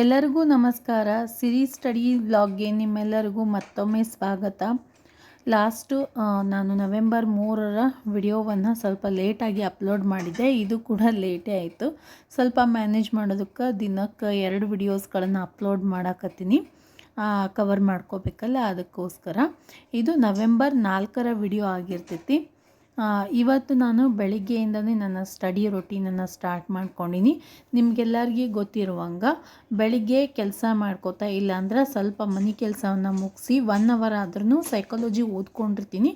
ಎಲ್ಲರಿಗೂ ನಮಸ್ಕಾರ. ಸಿರಿ ಸ್ಟಡಿ ವ್ಲಾಗ್ಗೆ ನಿಮ್ಮೆಲ್ಲರಿಗೂ ಮತ್ತೊಮ್ಮೆ ಸ್ವಾಗತ. ಲಾಸ್ಟು ನಾನು ನವೆಂಬರ್ ಮೂರರ ವಿಡಿಯೋವನ್ನು ಸ್ವಲ್ಪ ಲೇಟಾಗಿ ಅಪ್ಲೋಡ್ ಮಾಡಿದ್ದೆ. ಇದು ಕೂಡ ಲೇಟೇ ಆಯಿತು. ಸ್ವಲ್ಪ ಮ್ಯಾನೇಜ್ ಮಾಡೋದಕ್ಕೆ ದಿನಕ್ಕೆ ಎರಡು ವಿಡಿಯೋಸ್ಗಳನ್ನು ಅಪ್ಲೋಡ್ ಮಾಡಾಕತ್ತೀನಿ. ಕವರ್ ಮಾಡ್ಕೋಬೇಕಲ್ಲ, ಅದಕ್ಕೋಸ್ಕರ. ಇದು ನವೆಂಬರ್ ನಾಲ್ಕರ ವಿಡಿಯೋ ಆಗಿರ್ತೈತಿ. ಇವತ್ತು ನಾನು ಬೆಳಿಗ್ಗೆಯಿಂದನೇ ನನ್ನ ಸ್ಟಡಿ ರೊಟೀನನ್ನು ಸ್ಟಾರ್ಟ್ ಮಾಡ್ಕೊಂಡಿನಿ. ನಿಮಗೆಲ್ಲರಿಗೆ ಗೊತ್ತಿರುವಂಗೆ, ಬೆಳಿಗ್ಗೆ ಕೆಲಸ ಮಾಡ್ಕೋತಾ ಇಲ್ಲಾಂದ್ರೆ ಸ್ವಲ್ಪ ಮನೆ ಕೆಲಸವನ್ನು ಮುಗಿಸಿ ಒನ್ ಅವರ್ ಆದ್ರೂ ಸೈಕಾಲಜಿ ಓದ್ಕೊಂಡಿರ್ತೀನಿ.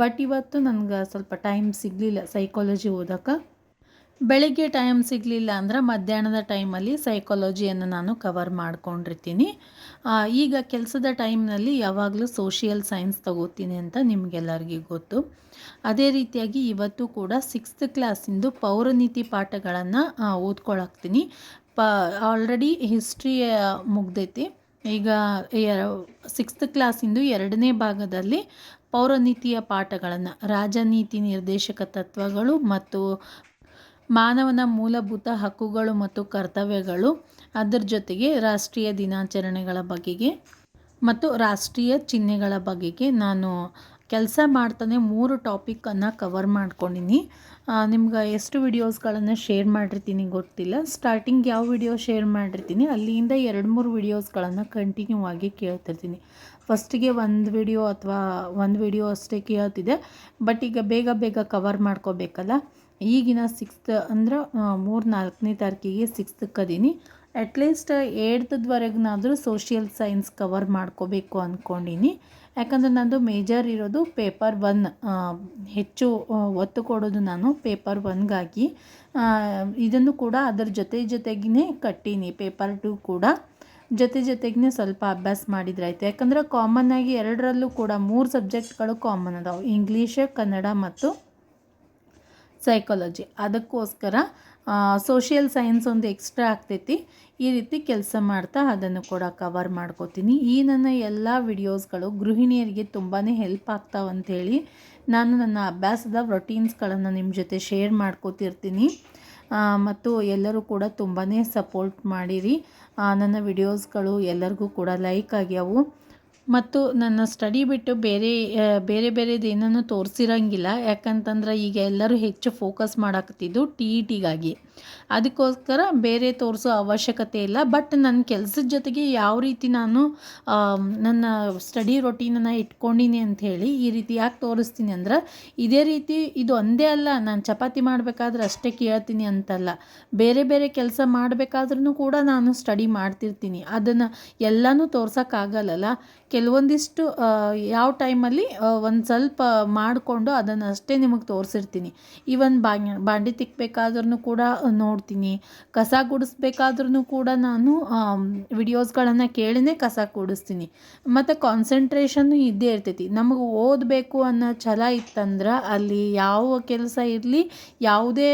ಬಟ್ ಇವತ್ತು ನನಗೆ ಸ್ವಲ್ಪ ಟೈಮ್ ಸಿಗಲಿಲ್ಲ ಸೈಕಾಲಜಿ ಓದೋಕೆ ಬೆಳಿಗ್ಗೆ ಟೈಮ್ ಸಿಗಲಿಲ್ಲ ಅಂದ್ರೆ ಮಧ್ಯಾಹ್ನದ ಟೈಮಲ್ಲಿ ಸೈಕಾಲಜಿಯನ್ನು ನಾನು ಕವರ್ ಮಾಡ್ಕೊಂಡಿರ್ತೀನಿ. ಈಗ ಕೆಲಸದ ಟೈಮ್ನಲ್ಲಿ ಯಾವಾಗಲೂ ಸೋಷಿಯಲ್ ಸೈನ್ಸ್ ತಗೋತೀನಿ ಅಂತ ನಿಮಗೆಲ್ಲರಿಗೂ ಗೊತ್ತು. ಅದೇ ರೀತಿಯಾಗಿ ಇವತ್ತು ಕೂಡ ಸಿಕ್ಸ್ತ್ ಕ್ಲಾಸಿಂದು ಪೌರನೀತಿ ಪಾಠಗಳನ್ನು ಓದ್ಕೊಳಕ್ತೀನಿ. ಪ ಆಲ್ರೆಡಿ ಹಿಸ್ಟ್ರಿ ಮುಗ್ದೈತಿ. ಈಗ ಸಿಕ್ಸ್ತ್ ಕ್ಲಾಸಿಂದು ಎರಡನೇ ಭಾಗದಲ್ಲಿ ಪೌರನೀತಿಯ ಪಾಠಗಳನ್ನು, ರಾಜನೀತಿ ನಿರ್ದೇಶಕ ತತ್ವಗಳು ಮತ್ತು ಮಾನವನ ಮೂಲಭೂತ ಹಕ್ಕುಗಳು ಮತ್ತು ಕರ್ತವ್ಯಗಳು ಅದರ ಜೊತೆಗೆ ರಾಷ್ಟ್ರೀಯ ದಿನಾಚರಣೆಗಳ ಬಗೆಗೆ ಮತ್ತು ರಾಷ್ಟ್ರೀಯ ಚಿಹ್ನೆಗಳ ಬಗೆಗೆ ನಾನು ಕೆಲಸ ಮಾಡ್ತಾನೆ ಮೂರು ಟಾಪಿಕನ್ನು ಕವರ್ ಮಾಡ್ಕೊಂಡಿನಿ. ನಿಮ್ಗೆ ಎಷ್ಟು ವಿಡಿಯೋಸ್ಗಳನ್ನು ಶೇರ್ ಮಾಡಿರ್ತೀನಿ ಗೊತ್ತಿಲ್ಲ. ಸ್ಟಾರ್ಟಿಂಗ್ ಯಾವ ವಿಡಿಯೋ ಶೇರ್ ಮಾಡಿರ್ತೀನಿ, ಅಲ್ಲಿಂದ ಎರಡು ಮೂರು ವಿಡಿಯೋಸ್ಗಳನ್ನು ಕಂಟಿನ್ಯೂ ಆಗಿ ಕೇಳ್ತಿರ್ತೀನಿ. ಫಸ್ಟಿಗೆ ಒಂದು ವಿಡಿಯೋ ಅಥವಾ ಒಂದು ವಿಡಿಯೋ ಅಷ್ಟೇ ಕೇಳ್ತಿದೆ ಬಟ್ ಈಗ ಬೇಗ ಬೇಗ ಕವರ್ ಮಾಡ್ಕೋಬೇಕಲ್ಲ? ಈಗಿನ ಸಿಕ್ಸ್ತ್ ಅಂದ್ರೆ ಮೂರು ನಾಲ್ಕನೇ ತಾರೀಕಿಗೆ ಸಿಕ್ಸ್ತ್ ಕದೀನಿ. ಅಟ್ಲೀಸ್ಟ್ ಏಳ್ತದ್ವರೆಗನಾದರೂ ಸೋಷಿಯಲ್ ಸೈನ್ಸ್ ಕವರ್ ಮಾಡ್ಕೋಬೇಕು ಅಂದ್ಕೊಂಡಿನಿ ಯಾಕಂದರೆ ನಂದು ಮೇಜರ್ ಇರೋದು ಪೇಪರ್ ಒನ್ ಹೆಚ್ಚು ಒತ್ತು ಕೊಡೋದು ನಾನು ಪೇಪರ್ ಒನ್ಗಾಗಿ ಇದನ್ನು ಕೂಡ ಅದರ ಜೊತೆ ಜೊತೆಗೇ ಕಟ್ಟೀನಿ ಪೇಪರ್ ಟು ಕೂಡ. ಜೊತೆ ಜೊತೆಗೇ ಸ್ವಲ್ಪ ಅಭ್ಯಾಸ ಮಾಡಿದ್ರೆ ಯಾಕಂದರೆ ಯಾಕಂದ್ರೆ ಕಾಮನ್ ಆಗಿ ಎರಡರಲ್ಲೂ ಕೂಡ ಮೂರು ಸಬ್ಜೆಕ್ಟ್ಗಳು ಕಾಮನ್ ಅದಾವೆ. ಇಂಗ್ಲೀಷ್ ಕನ್ನಡ ಮತ್ತು ಸೈಕಾಲಜಿ ಅದಕ್ಕೋಸ್ಕರ ಸೋಷಿಯಲ್ ಸೈನ್ಸ್ ಒಂದು ಎಕ್ಸ್ಟ್ರಾ ಆಗ್ತೈತಿ. ಈ ರೀತಿ ಕೆಲಸ ಮಾಡ್ತಾ ಅದನ್ನು ಕೂಡ ಕವರ್ ಮಾಡ್ಕೋತೀನಿ. ಈ ನನ್ನ ಎಲ್ಲ ವಿಡಿಯೋಸ್ಗಳು ಗೃಹಿಣಿಯರಿಗೆ ತುಂಬಾ ಹೆಲ್ಪ್ ಆಗ್ತಾವಂಥೇಳಿ ನಾನು ನನ್ನ ಅಭ್ಯಾಸದ ರೊಟೀನ್ಸ್ಗಳನ್ನು ನಿಮ್ಮ ಜೊತೆ ಶೇರ್ ಮಾಡ್ಕೋತಿರ್ತೀನಿ. ಮತ್ತು ಎಲ್ಲರೂ ಕೂಡ ತುಂಬಾ ಸಪೋರ್ಟ್ ಮಾಡಿರಿ. ನನ್ನ ವಿಡಿಯೋಸ್ಗಳು ಎಲ್ಲರಿಗೂ ಕೂಡ ಲೈಕ್ ಆಗ್ಯಾವು. ಮತ್ತು ನನ್ನ ಸ್ಟಡಿ ಬಿಟ್ಟು ಬೇರೆ ಬೇರೆ ಬೇರೆದು ತೋರಿಸಿರಂಗಿಲ್ಲ. ಯಾಕಂತಂದ್ರೆ ಈಗ ಎಲ್ಲರೂ ಹೆಚ್ಚು ಫೋಕಸ್ ಮಾಡಾಕತ್ತಿದ್ದು ಟಿ ಇ ಟಿಗಾಗಿ ಅದಕ್ಕೋಸ್ಕರ ಬೇರೆ ತೋರಿಸೋ ಅವಶ್ಯಕತೆ ಇಲ್ಲ. ಬಟ್ ನನ್ನ ಕೆಲಸದ ಜೊತೆಗೆ ಯಾವ ರೀತಿ ನಾನು ನನ್ನ ಸ್ಟಡಿ ರೊಟೀನನ್ನು ಇಟ್ಕೊಂಡಿನಿ ಅಂಥೇಳಿ ಈ ರೀತಿ ಯಾಕೆ ತೋರಿಸ್ತೀನಿ ಅಂದ್ರೆ, ಇದೇ ರೀತಿ ಇದು ಒಂದೇ ಅಲ್ಲ. ನಾನು ಚಪಾತಿ ಮಾಡಬೇಕಾದ್ರೆ ಅಷ್ಟೇ ಕೇಳ್ತೀನಿ ಅಂತಲ್ಲ. ಬೇರೆ ಬೇರೆ ಕೆಲಸ ಮಾಡಬೇಕಾದ್ರೂ ಕೂಡ ನಾನು ಸ್ಟಡಿ ಮಾಡ್ತಿರ್ತೀನಿ. ಅದನ್ನು ಎಲ್ಲನೂ ತೋರ್ಸೋಕ್ಕಾಗಲ್ಲಲ್ಲ ಕೆಲವೊಂದಿಷ್ಟು ಯಾವ ಟೈಮಲ್ಲಿ ಒಂದು ಸ್ವಲ್ಪ ಮಾಡಿಕೊಂಡು ಅದನ್ನು ಅಷ್ಟೇ ನಿಮಗೆ ತೋರಿಸಿರ್ತೀನಿ. ಈವನ್ ಬಾಂಡಿ ತಿಕ್ಕಬೇಕಾದ್ರೂ ಕೂಡ ನೋಡ್ತೀನಿ. ಕಸ ಗುಡಿಸ್ಬೇಕಾದ್ರೂ ಕೂಡ ನಾನು ವಿಡಿಯೋಸ್ಗಳನ್ನು ಕೇಳಿನೇ ಕಸ ಕೂಡಿಸ್ತೀನಿ ಮತ್ತು ಕಾನ್ಸಂಟ್ರೇಷನ್ನು ಇದ್ದೇ ಇರ್ತೈತಿ. ನಮಗೆ ಓದಬೇಕು ಅನ್ನೋ ಛಲ ಇತ್ತಂದ್ರೆ ಅಲ್ಲಿ ಯಾವ ಕೆಲಸ ಇರಲಿ, ಯಾವುದೇ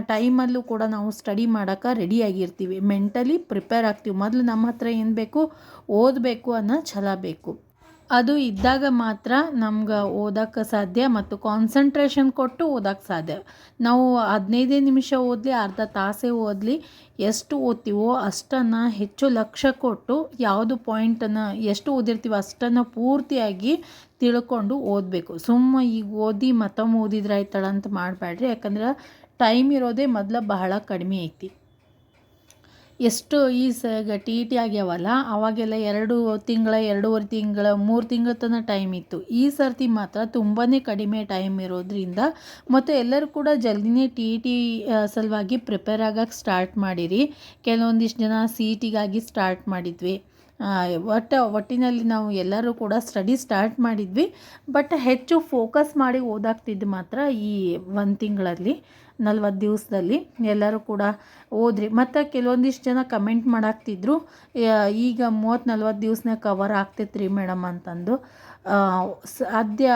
ಟೈಮಲ್ಲೂ ಕೂಡ ನಾವು ಸ್ಟಡಿ ಮಾಡೋಕೆ ರೆಡಿಯಾಗಿರ್ತೀವಿ ಮೆಂಟಲಿ ಪ್ರಿಪೇರ್ ಆಗ್ತೀವಿ. ಮೊದಲು ನಮ್ಮ ಹತ್ರ ಏನು ಬೇಕು? ಓದಬೇಕು ಅನ್ನೋ ಛಲ ಬೇಕು. ಅದು ಇದ್ದಾಗ ಮಾತ್ರ ನಮ್ಗೆ ಓದೋಕ್ಕೆ ಸಾಧ್ಯ ಮತ್ತು ಕಾನ್ಸಂಟ್ರೇಷನ್ ಕೊಟ್ಟು ಓದೋಕ್ಕೆ ಸಾಧ್ಯ. ನಾವು ಹದಿನೈದೇ ನಿಮಿಷ ಓದಲಿ, ಅರ್ಧ ತಾಸೇ ಓದಲಿ ಎಷ್ಟು ಓದ್ತೀವೋ ಅಷ್ಟನ್ನು ಹೆಚ್ಚು ಲಕ್ಷ್ಯ ಕೊಟ್ಟು ಯಾವುದು ಪಾಯಿಂಟನ್ನು ಎಷ್ಟು ಓದಿರ್ತೀವೋ ಅಷ್ಟನ್ನು ಪೂರ್ತಿಯಾಗಿ ತಿಳ್ಕೊಂಡು ಓದಬೇಕು. ಸುಮ್ಮ ಈಗ ಓದಿ ಮತ್ತೊಮ್ಮೆ ಓದಿದ್ರೆ ಆಯ್ತಳ ಅಂತ ಮಾಡಬೇಡ್ರಿ ಯಾಕಂದ್ರೆ ಟೈಮ್ ಇರೋದೇ ಮೊದಲು ಬಹಳ ಕಡಿಮೆ ಐತಿ. ಎಷ್ಟು ಈ ಸ ಟಿ ಇ ಟಿ ಆಗ್ಯಾವಲ್ಲ, ಅವಾಗೆಲ್ಲ ಎರಡು ತಿಂಗಳ, ಎರಡೂವರೆ ತಿಂಗಳ, ಮೂರು ತಿಂಗಳ ತನಕ ಟೈಮ್ ಇತ್ತು. ಈ ಸರ್ತಿ ಮಾತ್ರ ತುಂಬಾ ಕಡಿಮೆ ಟೈಮ್ ಇರೋದ್ರಿಂದ ಮತ್ತು ಎಲ್ಲರೂ ಕೂಡ ಜಲ್ದಿನೇ ಟಿ ಇ ಟಿ ಸಲುವಾಗಿ ಪ್ರಿಪೇರ್ ಆಗೋಕ್ಕೆ ಸ್ಟಾರ್ಟ್ ಮಾಡಿರಿ. ಕೆಲವೊಂದಿಷ್ಟು ಜನ ಸಿ ಟಿಗಾಗಿ ಸ್ಟಾರ್ಟ್ ಮಾಡಿದ್ವಿ. ಒಟ್ಟು ಒಟ್ಟಿನಲ್ಲಿ ನಾವು ಎಲ್ಲರೂ ಕೂಡ ಸ್ಟಡಿ ಸ್ಟಾರ್ಟ್ ಮಾಡಿದ್ವಿ. ಬಟ್ ಹೆಚ್ಚು ಫೋಕಸ್ ಮಾಡಿ ಓದಾಗ್ತಿದ್ದು ಮಾತ್ರ ಈ ಒಂದು ತಿಂಗಳಲ್ಲಿ. ನಲ್ವತ್ತು ದಿವಸದಲ್ಲಿ ಎಲ್ಲರೂ ಕೂಡ ಓದ್ರಿ. ಮತ್ತು ಕೆಲವೊಂದಿಷ್ಟು ಜನ ಕಮೆಂಟ್ ಮಾಡಾಕ್ತಿದ್ರು ಈಗ ಮೂವತ್ತು ನಲ್ವತ್ತು ದಿವಸನೇ ಕವರ್ ಆಗ್ತೈತೆ ರೀ ಮೇಡಮ್ ಅಂತಂದು ಸದ್ಯ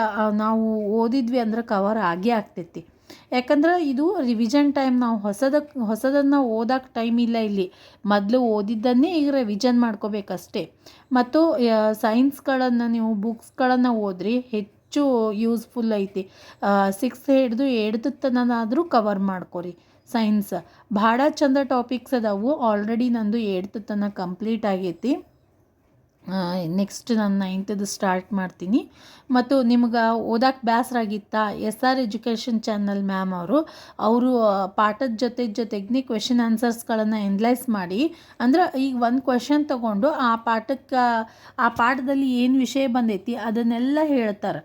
ನಾವು ಓದಿದ್ವಿ ಅಂದ್ರೆ ಕವರ್ ಆಗೇ ಆಗ್ತೈತಿ. ಯಾಕಂದ್ರೆ ಇದು ರಿವಿಷನ್ ಟೈಮ್ ನಾವು ಹೊಸದಕ್ಕೆ ಹೊಸದನ್ನು ಓದಕ್ಕೆ ಟೈಮ್ ಇಲ್ಲ ಇಲ್ಲಿ. ಮೊದಲು ಓದಿದ್ದನ್ನೇ ಈಗ ರಿವಿಷನ್ ಮಾಡ್ಕೋಬೇಕಷ್ಟೇ. ಮತ್ತು ಸೈನ್ಸ್ಗಳನ್ನು ನೀವು ಬುಕ್ಸ್ಗಳನ್ನು ಓದ್ರಿ, ಹೆಚ್ಚು ಯೂಸ್ಫುಲ್ ಐತಿ. ಸಿಕ್ಸ್ ಹಿಡಿದು ಏಡ್ದು ತನನಾದರೂ ಕವರ್ ಮಾಡ್ಕೊರಿ. ಸೈನ್ಸ್ ಭಾಳ ಚಂದ ಟಾಪಿಕ್ಸ್ ಅದಾವು. ಆಲ್ರೆಡಿ ನಂದು ಏಡ್ತು ತನ ಕಂಪ್ಲೀಟ್ ಆಗೈತಿ. ನೆಕ್ಸ್ಟ್ ನಾನು ನೈನ್ತದ್ದು ಸ್ಟಾರ್ಟ್ ಮಾಡ್ತೀನಿ. ಮತ್ತು ನಿಮ್ಗೆ ಓದಕ್ಕೆ ಬೇಸರಾಗಿತ್ತಾ S R education channel ma'am ಅವರು ಅವರು ಪಾಠದ ಜೊತೆ ಜೊತೆಗೆ ಕ್ವೆಶನ್ ಆನ್ಸರ್ಸ್ಗಳನ್ನು ಎನ್ಲೈಸ್ ಮಾಡಿ. ಅಂದ್ರೆ ಈಗ ಒಂದು ಕ್ವೆಶನ್ ತಗೊಂಡು ಆ ಪಾಠಕ್ಕೆ, ಆ ಪಾಠದಲ್ಲಿ ಏನು ವಿಷಯ ಬಂದೈತಿ ಅದನ್ನೆಲ್ಲ ಹೇಳ್ತಾರೆ.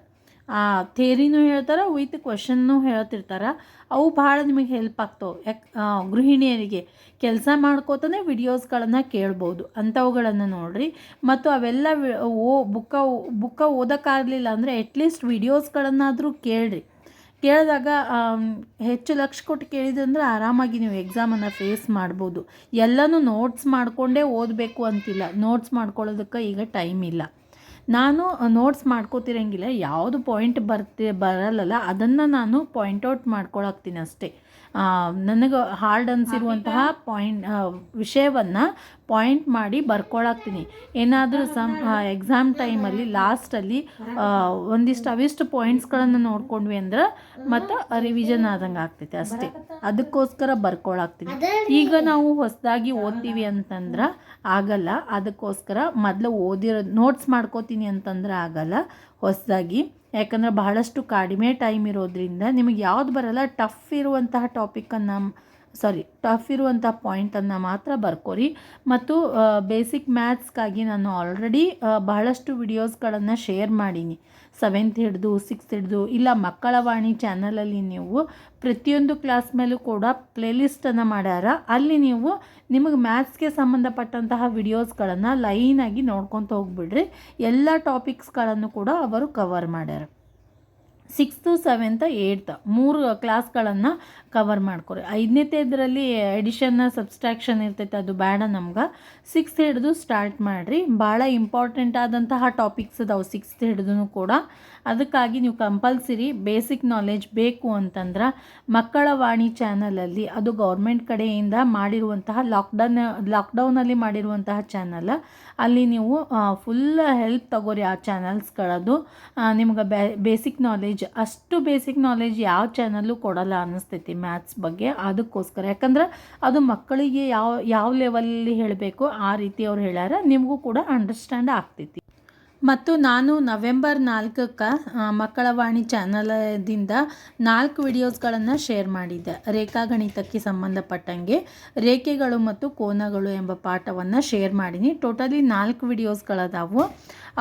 ಆ ಥೇರಿನೂ ಹೇಳ್ತಾರೆ, ವಿತ್ ಕ್ವಶನ್ನು ಹೇಳ್ತಿರ್ತಾರೆ. ಅವು ಭಾಳ ನಿಮಗೆ ಹೆಲ್ಪ್ ಆಗ್ತವೆ. ಯಾಕೆ ಗೃಹಿಣಿಯರಿಗೆ ಕೆಲಸ ಮಾಡ್ಕೋತಾನೆ ವಿಡಿಯೋಸ್ಗಳನ್ನು ಕೇಳ್ಬೋದು. ಅಂಥವುಗಳನ್ನು ನೋಡಿರಿ. ಮತ್ತು ಅವೆಲ್ಲ ಓ, ಬುಕ್ಕ ಬುಕ್ಕ ಓದೋಕ್ಕಾಗಲಿಲ್ಲ ಅಂದರೆ ಅಟ್ಲೀಸ್ಟ್ ವಿಡಿಯೋಸ್ಗಳನ್ನಾದರೂ ಕೇಳ್ರಿ. ಕೇಳಿದಾಗ ಹೆಚ್ಚು ಲಕ್ಷ ಕೊಟ್ಟು ಕೇಳಿದಂದ್ರೆ ಆರಾಮಾಗಿ ನೀವು ಎಕ್ಸಾಮನ್ನು ಫೇಸ್ ಮಾಡ್ಬೋದು. ಎಲ್ಲನೂ ನೋಟ್ಸ್ ಮಾಡಿಕೊಂಡೇ ಓದಬೇಕು ಅಂತಿಲ್ಲ. ನೋಟ್ಸ್ ಮಾಡ್ಕೊಳ್ಳೋದಕ್ಕೆ ಈಗ ಟೈಮ್ ಇಲ್ಲ. ನಾನು ನೋಟ್ಸ್ ಮಾಡ್ಕೋತಿರಂಗಿಲ್ಲ. ಯಾವುದು ಪಾಯಿಂಟ್ ಬರ್ತಿ ಬರಲ್ಲಲ್ಲ ಅದನ್ನು ನಾನು ಪಾಯಿಂಟ್ ಔಟ್ ಮಾಡ್ಕೊಳಕ್ತೀನಿ ಅಷ್ಟೇ. ನನಗೆ ಹಾರ್ಡ್ ಅನಿಸಿರುವಂತಹ ಪಾಯಿಂಟ್ ವಿಷಯವನ್ನು ಪಾಯಿಂಟ್ ಮಾಡಿ ಬರ್ಕೊಳಕ್ತೀನಿ. ಏನಾದರೂ ಸಮ್ ಎಕ್ಸಾಮ್ ಟೈಮಲ್ಲಿ ಲಾಸ್ಟಲ್ಲಿ ಒಂದಿಷ್ಟು ಅವಿಷ್ಟು ಪಾಯಿಂಟ್ಸ್ಗಳನ್ನು ನೋಡ್ಕೊಂಡ್ವಿ ಅಂದ್ರೆ ಮತ್ತು ರಿವಿಷನ್ ಆದಂಗೆ ಆಗ್ತೈತೆ ಅಷ್ಟೇ. ಅದಕ್ಕೋಸ್ಕರ ಬರ್ಕೊಳಾಗ್ತೀನಿ ಈಗ ನಾವು ಹೊಸದಾಗಿ ಓದ್ತೀವಿ ಅಂತಂದ್ರೆ ಆಗಲ್ಲ. ಅದಕ್ಕೋಸ್ಕರ ಮೊದಲು ಓದಿರೋ ನೋಟ್ಸ್ ಮಾಡ್ಕೋತೀನಿ ಅಂತಂದ್ರೆ ಆಗಲ್ಲ. ಹೊಸದಾಗಿ. ಯಾಕಂದ್ರೆ ಬಹಳಷ್ಟು ಕಡಿಮೆ ಟೈಮ್ ಇರೋದರಿಂದ ನಿಮಗೆ ಯಾವ್ದು ಬರಲ್ಲ ಟಫ್ ಇರುವಂತಹ ಟಾಪಿಕನ್ನು ಸಾರಿ ಟಫ್ ಇರುವಂಥ ಪಾಯಿಂಟನ್ನು ಮಾತ್ರ ಬರ್ಕೋರಿ ಮತ್ತು ಬೇಸಿಕ್ ಮ್ಯಾಥ್ಸ್ಗಾಗಿ ನಾನು ಆಲ್ರೆಡಿ ಬಹಳಷ್ಟು ವಿಡಿಯೋಸ್ಗಳನ್ನು ಶೇರ್ ಮಾಡೀನಿ. ಸೆವೆಂತ್ ಹಿಡಿದು ಸಿಕ್ಸ್ತ್ ಹಿಡಿದು, ಇಲ್ಲ ಮಕ್ಕಳ ವಾಣಿ ಚಾನಲಲ್ಲಿ ನೀವು ಪ್ರತಿಯೊಂದು ಕ್ಲಾಸ್ ಮೇಲೂ ಕೂಡ ಪ್ಲೇಲಿಸ್ಟನ್ನು ಮಾಡ್ಯಾರ. ಅಲ್ಲಿ ನೀವು ನಿಮಗೆ ಮ್ಯಾಥ್ಸ್ಗೆ ಸಂಬಂಧಪಟ್ಟಂತಹ ವಿಡಿಯೋಸ್ಗಳನ್ನು ಲೈನಾಗಿ ನೋಡ್ಕೊತ ಹೋಗ್ಬಿಡ್ರಿ. ಎಲ್ಲ ಟಾಪಿಕ್ಸ್ಗಳನ್ನು ಕೂಡ ಅವರು ಕವರ್ ಮಾಡ್ಯಾರ. ಸಿಕ್ಸ್ತು, ಸೆವೆಂತ್, ಏಯ್ತ್ ಮೂರು ಕ್ಲಾಸ್ಗಳನ್ನು ಕವರ್ ಮಾಡ್ಕೊರಿ. ಐದನೇತೆ ಇದರಲ್ಲಿ ಎಡಿಷನ್ನ ಸಬ್ಸ್ಟ್ರಾಕ್ಷನ್ ಇರ್ತೈತೆ, ಅದು ಬೇಡ ನಮ್ಗೆ. ಸಿಕ್ಸ್ತ್ ಹಿಡಿದು ಸ್ಟಾರ್ಟ್ ಮಾಡಿರಿ. ಭಾಳ ಇಂಪಾರ್ಟೆಂಟ್ ಆದಂತಹ ಟಾಪಿಕ್ಸ್ ಅದಾವೆ ಸಿಕ್ಸ್ತ್ ಹಿಡಿದು ಕೂಡ. ಅದಕ್ಕಾಗಿ ನೀವು ಕಂಪಲ್ಸರಿ ಬೇಸಿಕ್ ನಾಲೆಜ್ ಬೇಕು ಅಂತಂದ್ರೆ ಮಕ್ಕಳ ವಾಣಿ ಚಾನಲಲ್ಲಿ ಅದು ಗೌರ್ಮೆಂಟ್ ಕಡೆಯಿಂದ ಮಾಡಿರುವಂತಹ ಲಾಕ್ಡೌನ್ ಲಾಕ್ಡೌನಲ್ಲಿ ಮಾಡಿರುವಂತಹ ಚಾನಲ್ ಅಲ್ಲಿ ನೀವು ಫುಲ್ ಹೆಲ್ಪ್ ತಗೋರಿ ಆ ಚಾನಲ್ಸ್ಗಳದು ನಿಮ್ಗೆ ಬೇಸಿಕ್ ನಾಲೆಜ್ ಅಷ್ಟು ಬೇಸಿಕ್ ನಾಲೆಜ್ ಯಾವ ಚಾನಲ್ಲೂ ಕೊಡಲ್ಲ ಅನ್ನಿಸ್ತೈತಿ ಮ್ಯಾಥ್ಸ್ ಬಗ್ಗೆ. ಅದಕ್ಕೋಸ್ಕರ ಯಾಕಂದ್ರೆ ಅದು ಮಕ್ಕಳಿಗೆ ಯಾವ ಯಾವ ಲೆವೆಲಲ್ಲಿ ಹೇಳಬೇಕು ಆ ರೀತಿ ಅವ್ರು ಹೇಳ್ಯಾರ, ನಿಮಗೂ ಕೂಡ ಅಂಡರ್ಸ್ಟ್ಯಾಂಡ್ ಆಗ್ತೈತಿ. ಮತ್ತು ನಾನು ನವೆಂಬರ್ ನಾಲ್ಕಕ್ಕೆ ಮಕ್ಕಳ ವಾಣಿ ಚಾನಲದಿಂದ ನಾಲ್ಕು ವಿಡಿಯೋಸ್ಗಳನ್ನು ಶೇರ್ ಮಾಡಿದ್ದೆ. ರೇಖಾಗಣಿತಕ್ಕೆ ಸಂಬಂಧಪಟ್ಟಂಗೆ ರೇಖೆಗಳು ಮತ್ತು ಕೋನಗಳು ಎಂಬ ಪಾಠವನ್ನು ಶೇರ್ ಮಾಡೀನಿ. ಟೋಟಲಿ ನಾಲ್ಕು ವಿಡಿಯೋಸ್ಗಳದಾವು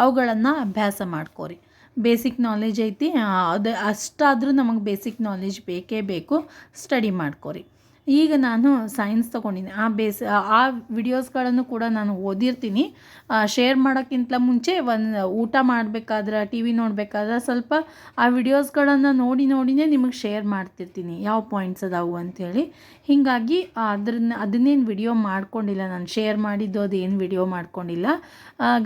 ಅವುಗಳನ್ನು ಅಭ್ಯಾಸ ಮಾಡ್ಕೋರಿ. ಬೇಸಿಕ್ ನಾಲೆಜ್ ಐತಿ. ಅದು ಅಷ್ಟಾದರೂ ನಮಗೆ ಬೇಸಿಕ್ ನಾಲೆಜ್ ಬೇಕೇ ಬೇಕು. ಸ್ಟಡಿ ಮಾಡ್ಕೋರಿ. ಈಗ ನಾನು ಸೈನ್ಸ್ ತೊಗೊಂಡಿನಿ. ಆ ಬೇಸ್ ಆ ವಿಡಿಯೋಸ್ಗಳನ್ನು ಕೂಡ ನಾನು ಓದಿರ್ತೀನಿ. ಶೇರ್ ಮಾಡೋಕ್ಕಿಂತ ಮುಂಚೆ ಒಂದು ಊಟ ಮಾಡಬೇಕಾದ್ರೆ ಟಿ ವಿ ನೋಡಬೇಕಾದ್ರೆ ಸ್ವಲ್ಪ ಆ ವಿಡಿಯೋಸ್ಗಳನ್ನು ನೋಡಿ ನೋಡಿನೇ ನಿಮಗೆ ಶೇರ್ ಮಾಡ್ತಿರ್ತೀನಿ. ಯಾವ ಪಾಯಿಂಟ್ಸ್ ಅದಾವು ಅಂಥೇಳಿ ಹೀಗಾಗಿ ಅದ್ರನ್ನ, ಅದನ್ನೇನು ವಿಡಿಯೋ ಮಾಡ್ಕೊಂಡಿಲ್ಲ ನಾನು. ಶೇರ್ ಮಾಡಿದ್ದು ಅದೇನು ವಿಡಿಯೋ ಮಾಡ್ಕೊಂಡಿಲ್ಲ.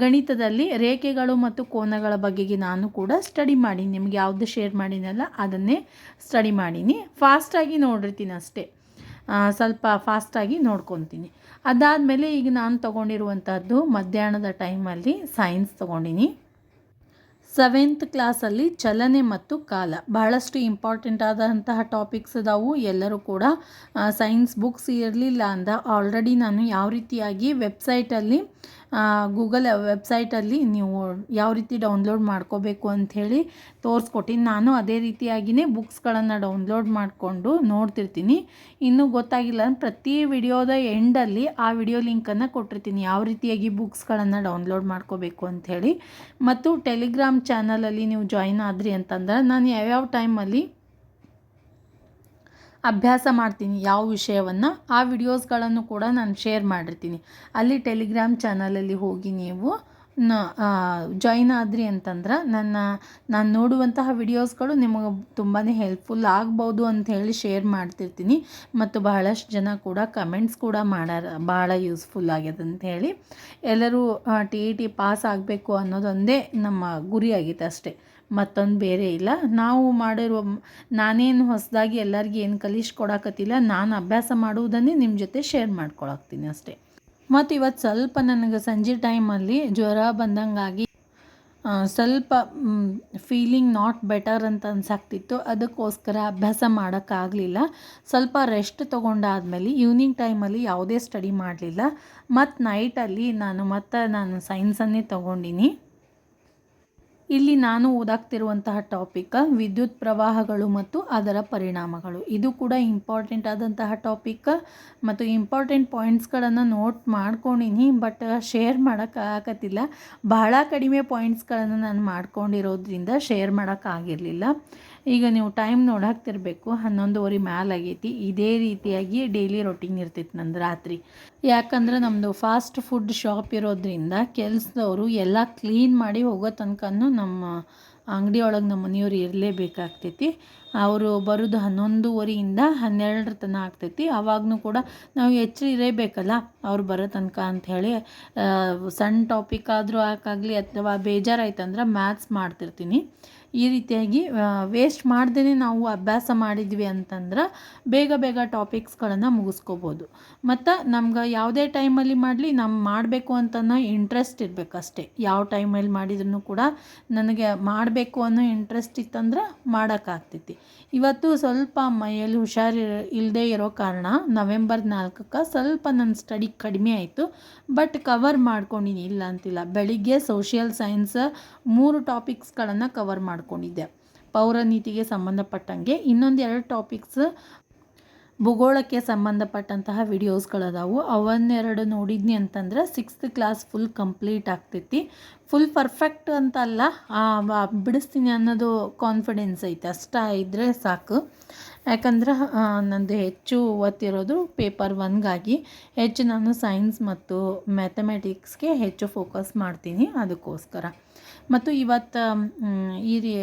ಗಣಿತದಲ್ಲಿ ರೇಖೆಗಳು ಮತ್ತು ಕೋನಗಳ ಬಗೆಗೆ ನಾನು ಕೂಡ ಸ್ಟಡಿ ಮಾಡೀನಿ. ನಿಮ್ಗೆ ಯಾವುದು ಶೇರ್ ಮಾಡಿನಲ್ಲ ಅದನ್ನೇ ಸ್ಟಡಿ ಮಾಡೀನಿ. ಫಾಸ್ಟಾಗಿ ನೋಡಿರ್ತೀನಿ ಅಷ್ಟೇ. ಸ್ವಲ್ಪ ಫಾಸ್ಟಾಗಿ ನೋಡ್ಕೊತೀನಿ. ಅದಾದಮೇಲೆ ಈಗ ನಾನು ತೊಗೊಂಡಿರುವಂಥದ್ದು ಮಧ್ಯಾಹ್ನದ ಟೈಮಲ್ಲಿ ಸೈನ್ಸ್ ತೊಗೊಂಡಿನಿ. ಸೆವೆಂತ್ ಕ್ಲಾಸಲ್ಲಿ ಚಲನೆ ಮತ್ತು ಕಾಲ ಬಹಳಷ್ಟು ಇಂಪಾರ್ಟೆಂಟ್ ಆದಂತಹ ಟಾಪಿಕ್ಸ್ ಅದಾವು. ಎಲ್ಲರೂ ಕೂಡ ಸೈನ್ಸ್ ಬುಕ್ಸ್ ಇರಲಿಲ್ಲ ಅಂದ. ಆಲ್ರೆಡಿ ನಾನು ಯಾವ ರೀತಿಯಾಗಿ ವೆಬ್ಸೈಟಲ್ಲಿ ಗೂಗಲ್ ವೆಬ್ಸೈಟಲ್ಲಿ ನೀವು ಯಾವ ರೀತಿ ಡೌನ್ಲೋಡ್ ಮಾಡ್ಕೋಬೇಕು ಅಂಥೇಳಿ ತೋರಿಸ್ಕೊಟ್ಟಿನಿ ನಾನು ಅದೇ ರೀತಿಯಾಗಿಯೇ ಬುಕ್ಸ್ಗಳನ್ನು ಡೌನ್ಲೋಡ್ ಮಾಡಿಕೊಂಡು ನೋಡ್ತಿರ್ತೀನಿ. ಇನ್ನೂ ಗೊತ್ತಾಗಿಲ್ಲ ಪ್ರತಿ ವಿಡಿಯೋದ ಎಂಡಲ್ಲಿ ಆ ವಿಡಿಯೋ ಲಿಂಕನ್ನು ಕೊಟ್ಟಿರ್ತೀನಿ. ಯಾವ ರೀತಿಯಾಗಿ ಬುಕ್ಸ್ಗಳನ್ನು ಡೌನ್ಲೋಡ್ ಮಾಡ್ಕೋಬೇಕು ಅಂಥೇಳಿ ಮತ್ತು ಟೆಲಿಗ್ರಾಮ್ ಚಾನಲಲ್ಲಿ ನೀವು ಜಾಯಿನ್ ಆದ್ರಿ ಅಂತಂದ್ರೆ, ನಾನು ಯಾವ್ಯಾವ ಟೈಮಲ್ಲಿ ಅಭ್ಯಾಸ ಮಾಡ್ತೀನಿ ಯಾವ ವಿಷಯವನ್ನು, ಆ ವಿಡಿಯೋಸ್ಗಳನ್ನು ಕೂಡ ನಾನು ಶೇರ್ ಮಾಡಿರ್ತೀನಿ. ಅಲ್ಲಿ ಟೆಲಿಗ್ರಾಮ್ ಚಾನಲಲ್ಲಿ ಹೋಗಿ ನೀವು ನ ಜಾಯಿನ್ ಆದ್ರಿ ಅಂತಂದ್ರೆ ನನ್ನ, ನಾನು ನೋಡುವಂತಹ ವಿಡಿಯೋಸ್ಗಳು ನಿಮಗೆ ತುಂಬಾ ಹೆಲ್ಪ್ಫುಲ್ ಆಗ್ಬೋದು ಅಂತ ಹೇಳಿ ಶೇರ್ ಮಾಡ್ತಿರ್ತೀನಿ. ಮತ್ತು ಬಹಳಷ್ಟು ಜನ ಕೂಡ ಕಮೆಂಟ್ಸ್ ಕೂಡ ಮಾಡ್ಯಾರ ಭಾಳ ಯೂಸ್ಫುಲ್ ಆಗ್ಯದ ಅಂತ ಹೇಳಿ. ಎಲ್ಲರೂ ಟಿ ಇ ಟಿ ಪಾಸ್ ಆಗಬೇಕು ಅನ್ನೋದೊಂದೇ ನಮ್ಮ ಗುರಿ ಆಗೈತೆ ಅಷ್ಟೇ. ಮತ್ತೊಂದು ಬೇರೆ ಇಲ್ಲ. ನಾವು ಮಾಡಿರುವ ನಾನೇನು ಹೊಸದಾಗಿ ಎಲ್ಲರಿಗೂ ಏನು ಕಲಿಸ್ಕೊಡಕತ್ತಿಲ್ಲ, ನಾನು ಅಭ್ಯಾಸ ಮಾಡುವುದನ್ನೇ ನಿಮ್ಮ ಜೊತೆ ಶೇರ್ ಮಾಡ್ಕೊಳಕ್ತೀನಿ ಅಷ್ಟೇ. ಮತ್ತು ಇವತ್ತು ಸ್ವಲ್ಪ ನನಗೆ ಸಂಜೆ ಟೈಮಲ್ಲಿ ಜ್ವರ ಬಂದಂಗಾಗಿ ಸ್ವಲ್ಪ ಫೀಲಿಂಗ್ ನಾಟ್ ಬೆಟರ್ ಅಂತ ಅನ್ಸಾಕ್ತಿತ್ತು. ಅದಕ್ಕೋಸ್ಕರ ಅಭ್ಯಾಸ ಮಾಡೋಕ್ಕಾಗಲಿಲ್ಲ. ಸ್ವಲ್ಪ ರೆಸ್ಟ್ ತೊಗೊಂಡಾದ್ಮೇಲೆ ಈವ್ನಿಂಗ್ ಟೈಮಲ್ಲಿ ಯಾವುದೇ ಸ್ಟಡಿ ಮಾಡಲಿಲ್ಲ. ಮತ್ತು ನೈಟಲ್ಲಿ ನಾನು ಮತ್ತೆ ನಾನು ಸೈನ್ಸನ್ನೇ ತೊಗೊಂಡಿನಿ. ಇಲ್ಲಿ ನಾನು ಓದಾಗ್ತಿರುವಂತಹ ಟಾಪಿಕ್ ವಿದ್ಯುತ್ ಪ್ರವಾಹಗಳು ಮತ್ತು ಅದರ ಪರಿಣಾಮಗಳು. ಇದು ಕೂಡ ಇಂಪಾರ್ಟೆಂಟ್ ಆದಂತಹ ಟಾಪಿಕ್ ಮತ್ತು ಇಂಪಾರ್ಟೆಂಟ್ ಪಾಯಿಂಟ್ಸ್ಗಳನ್ನು ನೋಟ್ ಮಾಡ್ಕೊಂಡಿನಿ ಬಟ್ ಶೇರ್ ಮಾಡೋಕ್ಕಾಗತ್ತಿಲ್ಲ ಬಹಳ ಕಡಿಮೆ ಪಾಯಿಂಟ್ಸ್ಗಳನ್ನು ನಾನು ಮಾಡ್ಕೊಂಡಿರೋದ್ರಿಂದ ಶೇರ್ ಮಾಡೋಕ್ಕಾಗಿರಲಿಲ್ಲ ಈಗ ನೀವು ಟೈಮ್ ನೋಡಾಕ್ತಿರ್ಬೇಕು ಹನ್ನೊಂದುವರೆ ಆಗೈತಿ. ಇದೇ ರೀತಿಯಾಗಿ ಡೈಲಿ ರೊಟೀನ್ ಇರ್ತೈತಿ ನಂದು ರಾತ್ರಿ. ಯಾಕಂದ್ರೆ ನಮ್ಮದು ಫಾಸ್ಟ್ ಫುಡ್ ಶಾಪ್ ಇರೋದ್ರಿಂದ ಕೆಲಸದವರು ಎಲ್ಲ ಕ್ಲೀನ್ ಮಾಡಿ ಹೋಗೋ ತನಕನೂ ನಮ್ಮ ಅಂಗಡಿ ಒಳಗೆ ನಮ್ಮ ಮನೆಯವರು ಇರಲೇಬೇಕಾಗ್ತೈತಿ. ಅವರು ಬರೋದು ಹನ್ನೊಂದುವರೆಯಿಂದ ಹನ್ನೆರಡರ ತನಕ ಆಗ್ತೈತಿ. ಅವಾಗೂ ಕೂಡ ನಾವು ಎಚ್ಚರಿ ಇರಬೇಕಲ್ಲ ಅವ್ರು ಬರೋ ತನಕ ಅಂಥೇಳಿ ಸಣ್ಣ ಟಾಪಿಕ್ ಆದರೂ ಹಾಕಾಗಲಿ ಅಥವಾ ಬೇಜಾರಾಯ್ತಂದ್ರೆ ಮ್ಯಾಥ್ಸ್ ಮಾಡ್ತಿರ್ತೀನಿ. ಈ ರೀತಿಯಾಗಿ ವೇಸ್ಟ್ ಮಾಡ್ದೇ ನಾವು ಅಭ್ಯಾಸ ಮಾಡಿದ್ವಿ ಅಂತಂದ್ರೆ ಬೇಗ ಬೇಗ ಟಾಪಿಕ್ಸ್ಗಳನ್ನು ಮುಗಿಸ್ಕೋಬೋದು. ಮತ್ತು ನಮ್ಗೆ ಯಾವುದೇ ಟೈಮಲ್ಲಿ ಮಾಡಲಿ ನಮ್ಮ ಮಾಡಬೇಕು ಅಂತನೋ ಇಂಟ್ರೆಸ್ಟ್ ಇರಬೇಕಷ್ಟೇ. ಯಾವ ಟೈಮಲ್ಲಿ ಮಾಡಿದ್ರೂ ಕೂಡ ನನಗೆ ಮಾಡಬೇಕು ಅನ್ನೋ ಇಂಟ್ರೆಸ್ಟ್ ಇತ್ತಂದ್ರೆ ಮಾಡೋಕ್ಕಾಗ್ತೈತಿ ಇವತ್ತು ಸ್ವಲ್ಪ ಮೈಯಲ್ಲಿ ಹುಷಾರಿ ಇಲ್ಲದೆ ಇರೋ ಕಾರಣ ನವೆಂಬರ್ ನಾಲ್ಕಕ್ಕೆ ಸ್ವಲ್ಪ ನನ್ನ ಸ್ಟಡಿ ಕಡಿಮೆ ಆಯಿತು, ಬಟ್ ಕವರ್ ಮಾಡ್ಕೊಂಡಿನಿ, ಇಲ್ಲ ಅಂತಿಲ್ಲ. ಬೆಳಿಗ್ಗೆ ಸೋಷಿಯಲ್ ಸೈನ್ಸ್ ಮೂರು ಟಾಪಿಕ್ಸ್ಗಳನ್ನು ಕವರ್ ಮಾಡ್ಕೊಂಡಿದ್ದೆ. ಪೌರನೀತಿಗೆ ಸಂಬಂಧಪಟ್ಟಂಗೆ ಇನ್ನೊಂದು ಎರಡು ಟಾಪಿಕ್ಸ್ ಭೂಗೋಳಕ್ಕೆ ಸಂಬಂಧಪಟ್ಟಂತಹ ವಿಡಿಯೋಸ್ಗಳದಾವು. ಅವನ್ನೆರಡು ನೋಡಿದ್ನಿ ಅಂತಂದ್ರೆ ಸಿಕ್ಸ್ತ್ ಕ್ಲಾಸ್ ಫುಲ್ ಕಂಪ್ಲೀಟ್ ಆಗ್ತೈತಿ. ಫುಲ್ ಪರ್ಫೆಕ್ಟ್ ಅಂತ ಅಲ್ಲ ಆ, ಬಿಡಿಸ್ತೀನಿ ಅನ್ನೋದು ಕಾನ್ಫಿಡೆನ್ಸ್ ಐತೆ. ಅಷ್ಟ ಇದ್ದರೆ ಸಾಕು. ಯಾಕಂದ್ರೆ ನಂದು ಹೆಚ್ಚು ಓದ್ತಿರೋದು ಪೇಪರ್ ಒನ್ಗಾಗಿ. ಹೆಚ್ಚು ನಾನು ಸೈನ್ಸ್ ಮತ್ತು ಮ್ಯಾಥಮೆಟಿಕ್ಸ್ಗೆ ಹೆಚ್ಚು ಫೋಕಸ್ ಮಾಡ್ತೀನಿ ಅದಕ್ಕೋಸ್ಕರ. ಮತ್ತು ಇವತ್ತು ಈ ಈ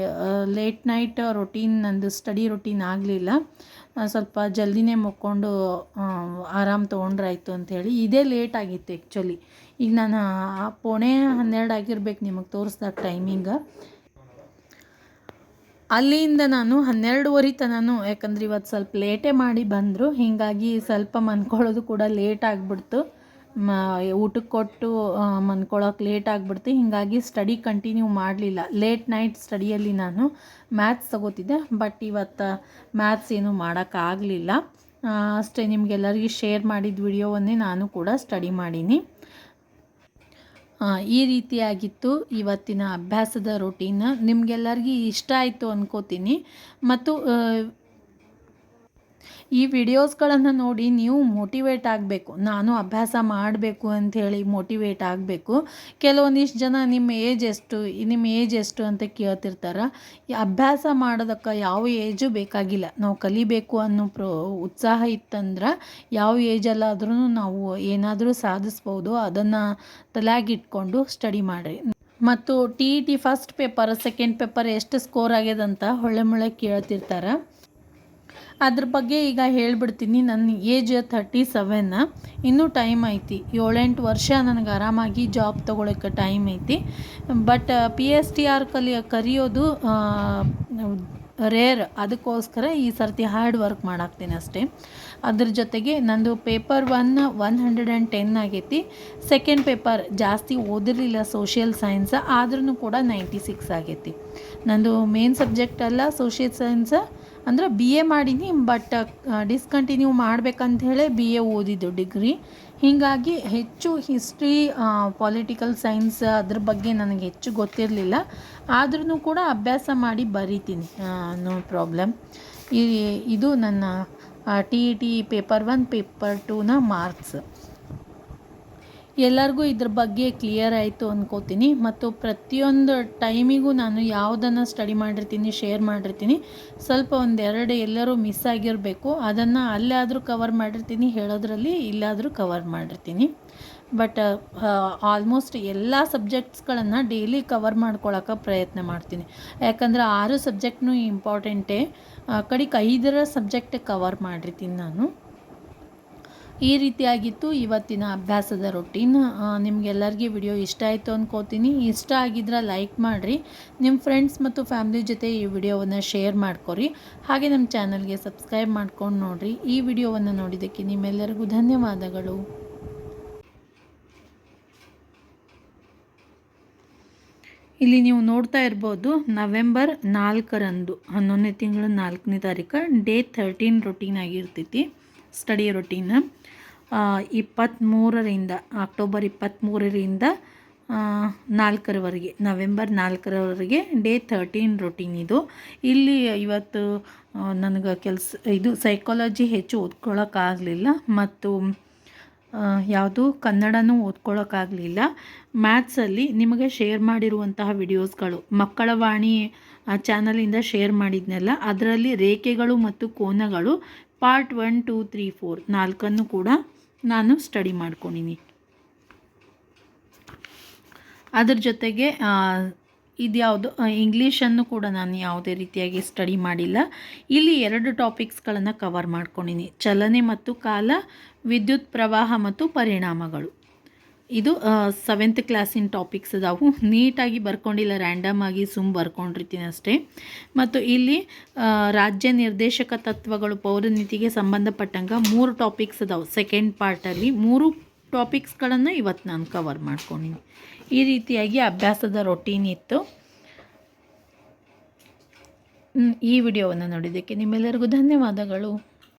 ಲೇಟ್ ನೈಟ್ ರೊಟೀನ್ ನಂದು ಸ್ಟಡಿ ರೊಟೀನ್ ಆಗಲಿಲ್ಲ. ಸ್ವಲ್ಪ ಜಲ್ದಿನೇ ಮುಕ್ಕೊಂಡು ಆರಾಮ್ ತೊಗೊಂಡ್ರಾಯ್ತು ಅಂಥೇಳಿ ಇದೇ ಲೇಟ್ ಆಗಿತ್ತು ಆ್ಯಕ್ಚುಲಿ ಈಗ ನಾನು ಪೋಣೆ ಹನ್ನೆರಡು ಆಗಿರ್ಬೇಕು ನಿಮಗೆ ತೋರಿಸ್ದಾಗ ಟೈಮಿಂಗ ಅಲ್ಲಿಂದ ನಾನು ಹನ್ನೆರಡುವರೆ ತನೂ ಯಾಕಂದ್ರೆ ಇವತ್ತು ಸ್ವಲ್ಪ ಲೇಟೇ ಮಾಡಿ ಬಂದರು, ಹೀಗಾಗಿ ಸ್ವಲ್ಪ ಮನ್ಕೊಳ್ಳೋದು ಕೂಡ ಲೇಟ್ ಆಗಿಬಿಡ್ತು. ಮ, ಊಟಕ್ಕೆ ಕೊಟ್ಟು ಮನ್ಕೊಳ್ಳೋಕೆ ಲೇಟ್ ಆಗಿಬಿಡ್ತು. ಹೀಗಾಗಿ ಸ್ಟಡಿ ಕಂಟಿನ್ಯೂ ಮಾಡಲಿಲ್ಲ. ಲೇಟ್ ನೈಟ್ ಸ್ಟಡಿಯಲ್ಲಿ ನಾನು ಮ್ಯಾಥ್ಸ್ ತಗೋತಿದ್ದೆ ಬಟ್ ಇವತ್ತು ಮ್ಯಾಥ್ಸ್ ಏನು ಮಾಡೋಕ್ಕಾಗಲಿಲ್ಲ ಅಷ್ಟೇ ನಿಮಗೆಲ್ಲರಿಗೂ ಶೇರ್ ಮಾಡಿದ ವಿಡಿಯೋವನ್ನೇ ನಾನು ಕೂಡ ಸ್ಟಡಿ ಮಾಡೀನಿ. ಈ ರೀತಿಯಾಗಿತ್ತು ಇವತ್ತಿನ ಅಭ್ಯಾಸದ ರೊಟೀನ್ ನಿಮಗೆಲ್ಲರಿಗೂ ಇಷ್ಟ ಆಯಿತು ಅನ್ಕೋತೀನಿ. ಮತ್ತು ಈ ವಿಡಿಯೋಸ್ಗಳನ್ನು ನೋಡಿ ನೀವು ಮೋಟಿವೇಟ್ ಆಗಬೇಕು. ನಾನು ಅಭ್ಯಾಸ ಮಾಡಬೇಕು ಅಂಥೇಳಿ ಮೋಟಿವೇಟ್ ಆಗಬೇಕು. ಕೆಲವೊಂದಿಷ್ಟು ಜನ ನಿಮ್ಮ ಏಜ್ ಎಷ್ಟು, ನಿಮ್ಮ ಏಜ್ ಎಷ್ಟು ಅಂತ ಕೇಳ್ತಿರ್ತಾರೆ. ಅಭ್ಯಾಸ ಮಾಡೋದಕ್ಕೆ ಯಾವ ಏಜು ಬೇಕಾಗಿಲ್ಲ. ನಾವು ಕಲಿಬೇಕು ಅನ್ನೋ ಪ್ರೋ, ಉತ್ಸಾಹ ಇತ್ತಂದ್ರೆ ಯಾವ ಏಜಲ್ಲಾದ್ರೂ ನಾವು ಏನಾದರೂ ಸಾಧಿಸ್ಬೋದು. ಅದನ್ನು ತಲೆಯಾಗಿಟ್ಕೊಂಡು ಸ್ಟಡಿ ಮಾಡಿರಿ. ಮತ್ತು T E T first paper, second paper ಎಷ್ಟು ಸ್ಕೋರ್ ಆಗ್ಯದಂತ ಹೊಳ್ಳೆ ಮುಳ್ಳೆ ಕೇಳ್ತಿರ್ತಾರೆ. ಅದ್ರ ಬಗ್ಗೆ ಈಗ ಹೇಳ್ಬಿಡ್ತೀನಿ. ನನ್ನ ಏಜ್ ಥರ್ಟಿ ಸೆವೆನ್ ಇನ್ನೂ ಟೈಮ್ ಐತಿ. ಏಳೆಂಟು ವರ್ಷ ನನಗೆ ಆರಾಮಾಗಿ ಜಾಬ್ ತೊಗೊಳಕ್ಕೆ ಟೈಮ್ ಐತಿ. But P S T R ಕಲಿ, ಕರಿಯೋದು ರೇರ್ ಅದಕ್ಕೋಸ್ಕರ ಈ ಸರ್ತಿ ಹಾರ್ಡ್ ವರ್ಕ್ ಮಾಡಾಕ್ತೀನಿ ಅಷ್ಟೇ. ಅದ್ರ ಜೊತೆಗೆ ನಂದು paper one one hundred and ten ಆಗೈತಿ. ಸೆಕೆಂಡ್ ಪೇಪರ್ ಜಾಸ್ತಿ ಓದಿರಲಿಲ್ಲ ಸೋಷಿಯಲ್ ಸೈನ್ಸ್ ಆದ್ರೂ ಕೂಡ ನೈಂಟಿ ಸಿಕ್ಸ್ ಆಗೈತಿ. ನಂದು ಮೇನ್ ಸಬ್ಜೆಕ್ಟ್ ಅಲ್ಲ ಸೋಷಿಯಲ್ ಸೈನ್ಸ್ ಅಂದ್ರೆ ಬಿ ಎ ಮಾಡೀನಿ ಬಟ್ ಡಿಸ್ಕಂಟಿನ್ಯೂ ಮಾಡ್ಬೇಕಂತ ಹೇಳಿ ಬಿ ಎ ಓದಿದ್ದು ಡಿಗ್ರಿ ಹೀಗಾಗಿ ಹೆಚ್ಚು ಹಿಸ್ಟ್ರಿ ಪೊಲಿಟಿಕಲ್ ಸೈನ್ಸ್ ಅದ್ರ ಬಗ್ಗೆ ನನಗೆ ಹೆಚ್ಚು ಗೊತ್ತಿರಲಿಲ್ಲ. ಆದ್ರೂ ಕೂಡ ಅಭ್ಯಾಸ ಮಾಡಿ ಬರೀತೀನಿ ನೋ ಪ್ರಾಬ್ಲಮ್ ಇದು ನನ್ನ T E T paper one paper ಟೂನ marks ಎಲ್ಲರಿಗೂ ಇದ್ರ ಬಗ್ಗೆ ಕ್ಲಿಯರ್ ಆಯಿತು ಅಂದ್ಕೋತೀನಿ ಮತ್ತು ಪ್ರತಿಯೊಂದು ಟೈಮಿಗೂ ನಾನು ಯಾವುದನ್ನು ಸ್ಟಡಿ ಮಾಡಿರ್ತೀನಿ ಶೇರ್ ಮಾಡಿರ್ತೀನಿ. ಸ್ವಲ್ಪ ಒಂದೆರಡು ಎಲ್ಲರೂ ಮಿಸ್ ಆಗಿರಬೇಕು. ಅದನ್ನು ಅಲ್ಲಾದರೂ ಕವರ್ ಮಾಡಿರ್ತೀನಿ, ಹೇಳೋದ್ರಲ್ಲಿ ಇಲ್ಲಾದರೂ ಕವರ್ ಮಾಡಿರ್ತೀನಿ. ಬಟ್ ಆಲ್ಮೋಸ್ಟ್ ಎಲ್ಲ ಸಬ್ಜೆಕ್ಟ್ಸ್ಗಳನ್ನು ಡೈಲಿ ಕವರ್ ಮಾಡ್ಕೊಳಕ್ಕೆ ಪ್ರಯತ್ನ ಮಾಡ್ತೀನಿ. ಯಾಕಂದ್ರೆ ಆರು ಸಬ್ಜೆಕ್ಟ್ನೂ ಇಂಪಾರ್ಟೆಂಟೇ ಕಡೆಗೆ ಐದರ ಸಬ್ಜೆಕ್ಟ್ ಕವರ್ ಮಾಡಿರ್ತೀನಿ ನಾನು. ಈ ರೀತಿಯಾಗಿತ್ತು ಇವತ್ತಿನ ಅಭ್ಯಾಸದ ರೊಟೀನ್ ನಿಮಗೆಲ್ಲರಿಗೂ ವಿಡಿಯೋ ಇಷ್ಟ ಆಯಿತು ಅಂದ್ಕೋತೀನಿ ಇಷ್ಟ ಆಗಿದ್ರೆ ಲೈಕ್ ಮಾಡಿರಿ. ನಿಮ್ಮ ಫ್ರೆಂಡ್ಸ್ ಮತ್ತು ಫ್ಯಾಮ್ಲಿ ಜೊತೆ ಈ ವಿಡಿಯೋವನ್ನು ಶೇರ್ ಮಾಡ್ಕೊರಿ. ಹಾಗೆ ನಮ್ಮ ಚಾನಲ್ಗೆ ಸಬ್ಸ್ಕ್ರೈಬ್ ಮಾಡ್ಕೊಂಡು ನೋಡಿರಿ. ಈ ವಿಡಿಯೋವನ್ನು ನೋಡಿದ್ದಕ್ಕೆ ನಿಮ್ಮೆಲ್ಲರಿಗೂ ಧನ್ಯವಾದಗಳು. ಇಲ್ಲಿ ನೀವು ನೋಡ್ತಾ ಇರ್ಬೋದು, ನವೆಂಬರ್ ನಾಲ್ಕರಂದು, ಹನ್ನೊಂದನೇ ತಿಂಗಳ ನಾಲ್ಕನೇ ತಾರೀಕು, ಡೇ ಥರ್ಟೀನ್ ರೊಟೀನ್ ಆಗಿರ್ತೈತಿ. ಸ್ಟಡಿ ರೊಟೀನ್ ಇಪ್ಪತ್ತ್ಮೂರರಿಂದ ಅಕ್ಟೋಬರ್ ಇಪ್ಪತ್ತ್ಮೂರರಿಂದ ನಾಲ್ಕರವರೆಗೆ ನವೆಂಬರ್ ನಾಲ್ಕರವರೆಗೆ ಡೇ ಥರ್ಟೀನ್ ರೊಟೀನ್ ಇದು. ಇಲ್ಲಿ ಇವತ್ತು ನನಗೆ ಕೆಲಸ, ಇದು ಸೈಕಾಲಜಿ ಹೆಚ್ಚು ಓದ್ಕೊಳ್ಳೋಕ್ಕಾಗಲಿಲ್ಲ ಮತ್ತು ಯಾವುದು ಕನ್ನಡನೂ ಓದ್ಕೊಳ್ಳೋಕ್ಕಾಗಲಿಲ್ಲ ಮ್ಯಾಥ್ಸಲ್ಲಿ ನಿಮಗೆ ಶೇರ್ ಮಾಡಿರುವಂತಹ ವಿಡಿಯೋಸ್ಗಳು ಮಕ್ಕಳ ವಾಣಿ ಚಾನಲಿಂದ ಶೇರ್ ಮಾಡಿದ್ನೆಲ್ಲ, ಅದರಲ್ಲಿ ರೇಖೆಗಳು ಮತ್ತು ಕೋನಗಳು part one, two, three, four ನಾಲ್ಕನ್ನು ಕೂಡ ನಾನು ಸ್ಟಡಿ ಮಾಡ್ಕೊಂಡಿನಿ. ಅದರ ಜೊತೆಗೆ ಇದ್ಯಾವುದು ಇಂಗ್ಲೀಷನ್ನು ಕೂಡ ನಾನು ಯಾವುದೇ ರೀತಿಯಾಗಿ ಸ್ಟಡಿ ಮಾಡಿಲ್ಲ. ಇಲ್ಲಿ ಎರಡು ಟಾಪಿಕ್ಸ್ಗಳನ್ನು ಕವರ್ ಮಾಡ್ಕೊಂಡಿನಿ. ಚಲನೆ ಮತ್ತು ಕಾಲ, ವಿದ್ಯುತ್ ಪ್ರವಾಹ ಮತ್ತು ಪರಿಣಾಮಗಳು. ಇದು ಸೆವೆಂತ್ ಕ್ಲಾಸಿನ ಟಾಪಿಕ್ಸ್ ಅದಾವು. ನೀಟಾಗಿ ಬರ್ಕೊಂಡಿಲ್ಲ ರ್ಯಾಂಡಮ್ ಆಗಿ ಸುಮ್ ಬರ್ಕೊಂಡಿರ್ತೀನಿ ಅಷ್ಟೇ. ಮತ್ತು ಇಲ್ಲಿ ರಾಜ್ಯ ನಿರ್ದೇಶಕ ತತ್ವಗಳು, ಪೌರನೀತಿಗೆ ಸಂಬಂಧಪಟ್ಟಂಗೆ ಮೂರು ಟಾಪಿಕ್ಸ್ ಅದಾವೆ. ಸೆಕೆಂಡ್ ಪಾರ್ಟಲ್ಲಿ ಮೂರು ಟಾಪಿಕ್ಸ್ಗಳನ್ನು ಇವತ್ತು ನಾನು ಕವರ್ ಮಾಡ್ಕೊಂಡಿನಿ. ಈ ರೀತಿಯಾಗಿ ಅಭ್ಯಾಸದ ರೊಟೀನ್ ಇತ್ತು. ಈ ವಿಡಿಯೋವನ್ನು ನೋಡಿದ್ದಕ್ಕೆ ನಿಮ್ಮೆಲ್ಲರಿಗೂ ಧನ್ಯವಾದಗಳು.